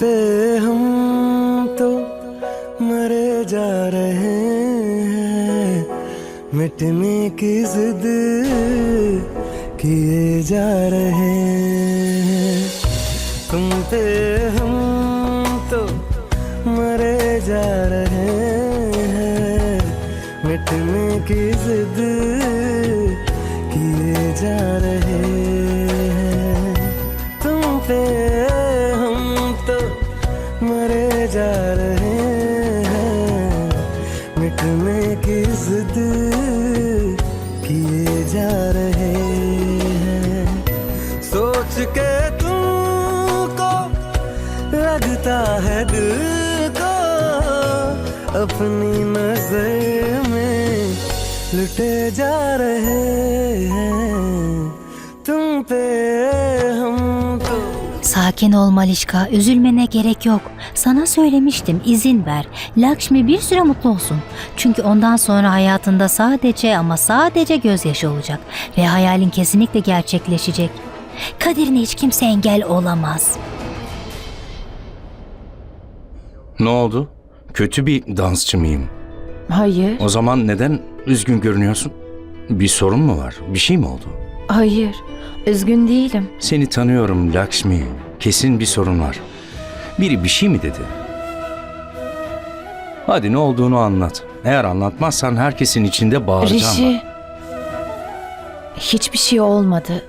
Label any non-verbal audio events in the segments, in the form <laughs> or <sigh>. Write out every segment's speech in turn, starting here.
पे हम तो मरे जा रहे हैं। मिटने की जिद किए जा रहे हैं। तुम पे हम तो मरे जा रहे हैं। मिटने की जिद किए जा रहे हैं। तुम पे जा रहे हैं। मिटने की जिद किए जा रहे हैं। सोच के तुमको लगता है दिल को अपनी नज़र में लुटे जा रहे हैं। तुम पे हम Sakin ol Malişka, üzülmene gerek yok. Sana söylemiştim, izin ver. Lakshmi bir süre mutlu olsun. Çünkü ondan sonra hayatında sadece ama sadece gözyaşı olacak. Ve hayalin kesinlikle gerçekleşecek. Kaderine hiç kimse engel olamaz. Ne oldu? Kötü bir dansçı mıyım? Hayır, O zaman neden üzgün görünüyorsun? Bir sorun mu var? Bir şey mi oldu? hayır. Üzgün değilim. Seni tanıyorum Lakshmi. Kesin bir sorun var. Biri bir şey mi dedi? Hadi ne olduğunu anlat. Eğer anlatmazsan herkesin içinde bağıracağım. Rişi. Hiçbir şey olmadı.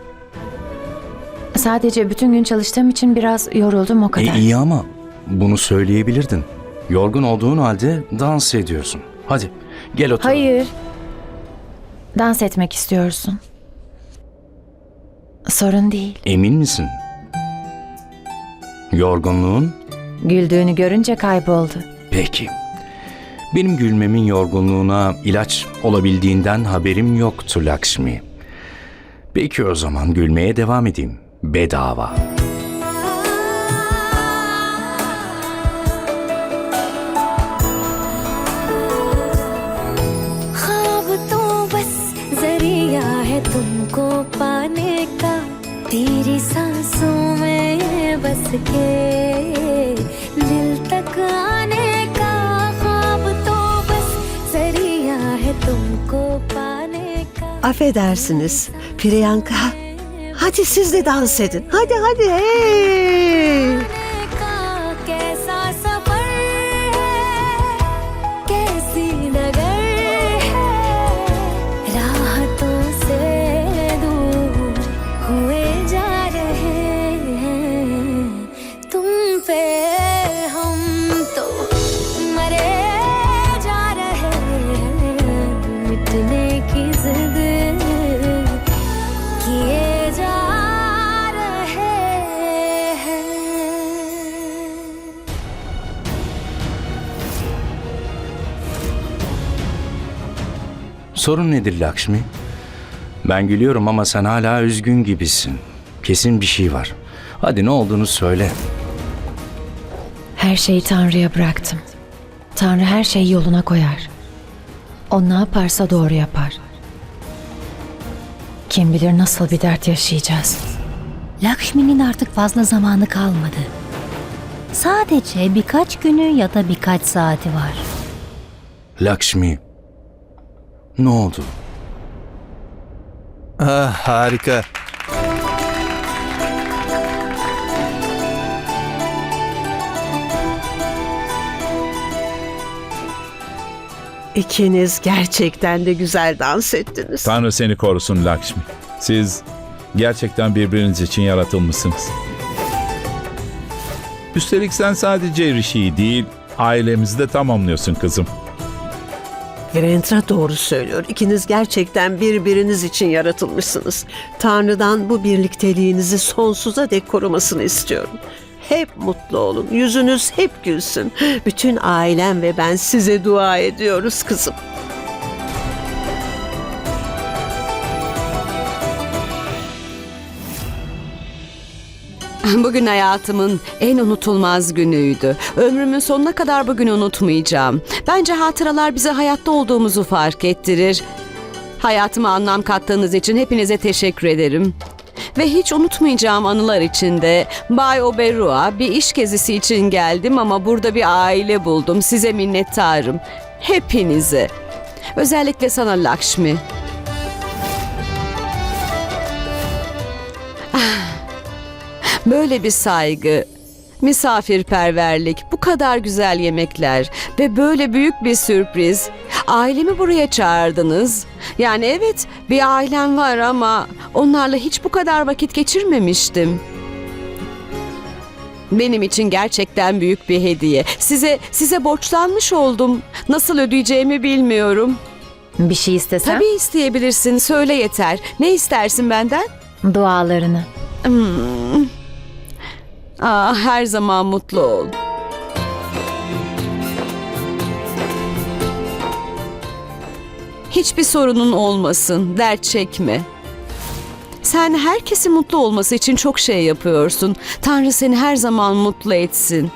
Sadece bütün gün çalıştığım için biraz yoruldum o E, kadar. iyi ama bunu söyleyebilirdin. Yorgun olduğun halde dans ediyorsun. Hadi gel otur. Hayır. Dans etmek istiyorsun. Sorun değil. Emin misin? Yorgunluğun? Güldüğünü görünce kayboldu. Peki. Benim gülmemin yorgunluğuna ilaç olabildiğinden haberim yoktu Lakshmi. Peki o zaman gülmeye devam edeyim. Bedava. ख्वाब तो बस जरिया है तुमको पाने का तेरी सांसों में बस के दिल तक आने का ख्वाब तो बस जरिया है तुमको पाने का Affedersiniz Priyanka. Hadi siz de dans edin. Hadi hadi hey. Sorun nedir Lakshmi? Ben gülüyorum ama sen hala üzgün gibisin. Kesin bir şey var. Hadi ne olduğunu söyle. Her şeyi Tanrı'ya bıraktım. Tanrı her şeyi yoluna koyar. O ne yaparsa doğru yapar. Kim bilir nasıl bir dert yaşayacağız. Lakshmi'nin artık fazla zamanı kalmadı. Sadece birkaç günü ya da birkaç saati var. Lakshmi. Ne oldu? Ah, harika. İkiniz gerçekten de güzel dans ettiniz. Tanrı seni korusun Lakshmi. Siz gerçekten birbiriniz için yaratılmışsınız. Üstelik sen sadece Rishi'yi değil, ailemizi de tamamlıyorsun kızım. Virendra doğru söylüyor. İkiniz gerçekten birbiriniz için yaratılmışsınız. Tanrı'dan bu birlikteliğinizi sonsuza dek korumasını istiyorum. Hep mutlu olun. Yüzünüz hep gülsün. Bütün ailem ve ben size dua ediyoruz kızım. <laughs> Bugün hayatımın en unutulmaz günüydü. Ömrümün sonuna kadar bugünü unutmayacağım. Bence hatıralar bize hayatta olduğumuzu fark ettirir. Hayatıma anlam kattığınız için hepinize teşekkür ederim. Ve hiç unutmayacağım anılar içinde Bay Oberua bir iş gezisi için geldim ama burada bir aile buldum. Size minnettarım. Hepinize. Özellikle sana Lakshmi. Böyle bir saygı, misafirperverlik, bu kadar güzel yemekler ve böyle büyük bir sürpriz. Ailemi buraya çağırdınız. Yani evet bir ailem var ama onlarla hiç bu kadar vakit geçirmemiştim. Benim için gerçekten büyük bir hediye. Size size borçlanmış oldum. Nasıl ödeyeceğimi bilmiyorum. Bir şey istesem? Tabii isteyebilirsin. Söyle yeter. Ne istersin benden? Dualarını. Hmm. Aa, her zaman mutlu ol. Hiçbir sorunun olmasın, dert çekme. Sen herkesin mutlu olması için çok şey yapıyorsun. Tanrı seni her zaman mutlu etsin.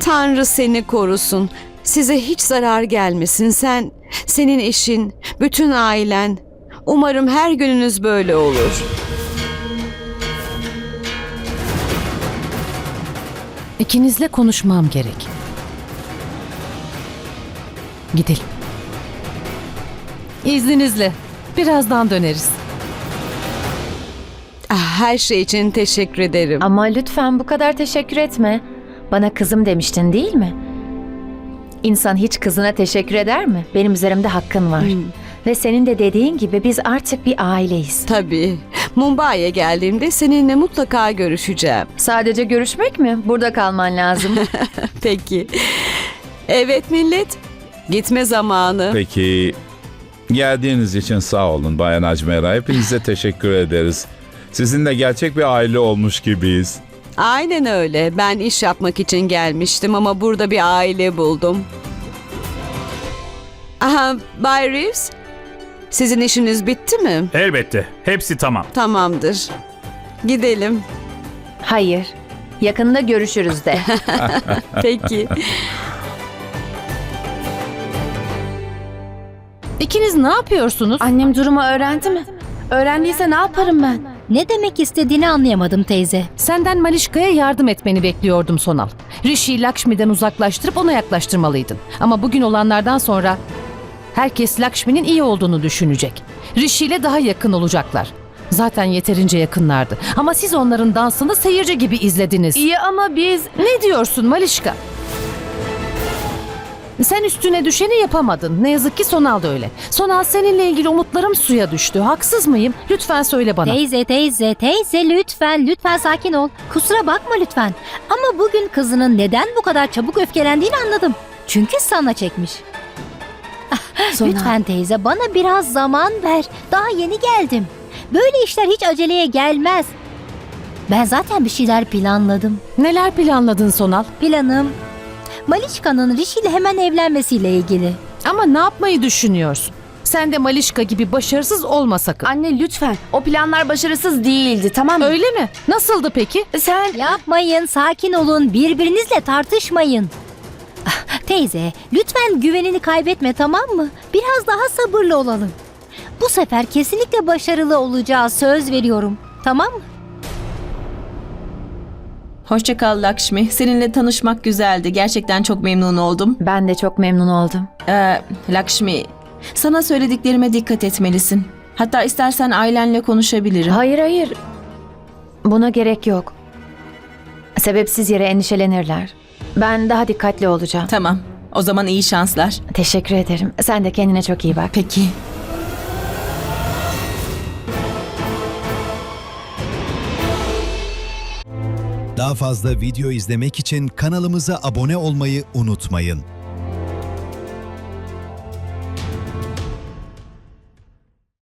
Tanrı seni korusun. Size hiç zarar gelmesin. Sen, senin eşin, bütün ailen. Umarım her gününüz böyle olur. İkinizle konuşmam gerek. Gidelim. İzninizle. Birazdan döneriz. Ah, Her şey için teşekkür ederim. Ama lütfen bu kadar teşekkür etme. Bana kızım demiştin değil mi? İnsan hiç kızına teşekkür eder mi? Benim üzerimde hakkın var. Ve senin de dediğin gibi biz artık bir aileyiz. Tabii. Mumbai'ye geldiğimde seninle mutlaka görüşeceğim. Sadece görüşmek mi? Burada kalman lazım. <laughs> Peki. Evet millet. Gitme zamanı. Peki geldiğiniz için sağ olun Bayan Acmera. Hepinize teşekkür ederiz. Sizinle gerçek bir aile olmuş gibiyiz. Aynen öyle. Ben iş yapmak için gelmiştim ama burada bir aile buldum. Aha, Bay Reeves. Sizin işiniz bitti mi? Elbette. Hepsi tamam. Tamamdır. Gidelim. Hayır. Yakında görüşürüz de. <laughs> Peki. İkiniz ne yapıyorsunuz? Annem durumu öğrendi mi? Öğrendiyse ne yaparım ben? Ne demek istediğini anlayamadım teyze. Senden Malişka'ya yardım etmeni bekliyordum Sonal. Rishi'yi Lakshmi'den uzaklaştırıp ona yaklaştırmalıydın. Ama bugün olanlardan sonra herkes Lakshmi'nin iyi olduğunu düşünecek. Rishi ile daha yakın olacaklar. Zaten yeterince yakınlardı. Ama siz onların dansını seyirci gibi izlediniz. İyi ama biz... Ne diyorsun Malişka? Sen üstüne düşeni yapamadın. Ne yazık ki Sonal da öyle. Sonal seninle ilgili umutlarım suya düştü. Haksız mıyım? Lütfen söyle bana. Teyze teyze teyze lütfen lütfen sakin ol. Kusura bakma lütfen. Ama bugün kızının neden bu kadar çabuk öfkelendiğini anladım. Çünkü sana çekmiş. Sonal. Lütfen teyze bana biraz zaman ver. Daha yeni geldim. Böyle işler hiç aceleye gelmez. Ben zaten bir şeyler planladım. Neler planladın Sonal? Planım Malişka'nın Rishi ile hemen evlenmesiyle ilgili. Ama ne yapmayı düşünüyorsun? Sen de Malişka gibi başarısız olma sakın. Anne lütfen. O planlar başarısız değildi tamam mı? Öyle mi? Nasıldı peki? Sen... Yapmayın, sakin olun, birbirinizle tartışmayın. Teyze, lütfen güvenini kaybetme tamam mı? Biraz daha sabırlı olalım. Bu sefer kesinlikle başarılı olacağız, söz veriyorum. Tamam mı? Hoşça kal Lakshmi. Seninle tanışmak güzeldi. Gerçekten çok memnun oldum. Ben de çok memnun oldum. Ee, Lakshmi, sana söylediklerime dikkat etmelisin. Hatta istersen ailenle konuşabilirim. Hayır hayır. Buna gerek yok. Sebepsiz yere endişelenirler. Ben daha dikkatli olacağım. Tamam. O zaman iyi şanslar. Teşekkür ederim. Sen de kendine çok iyi bak. Peki. Daha fazla video izlemek için kanalımıza abone olmayı unutmayın.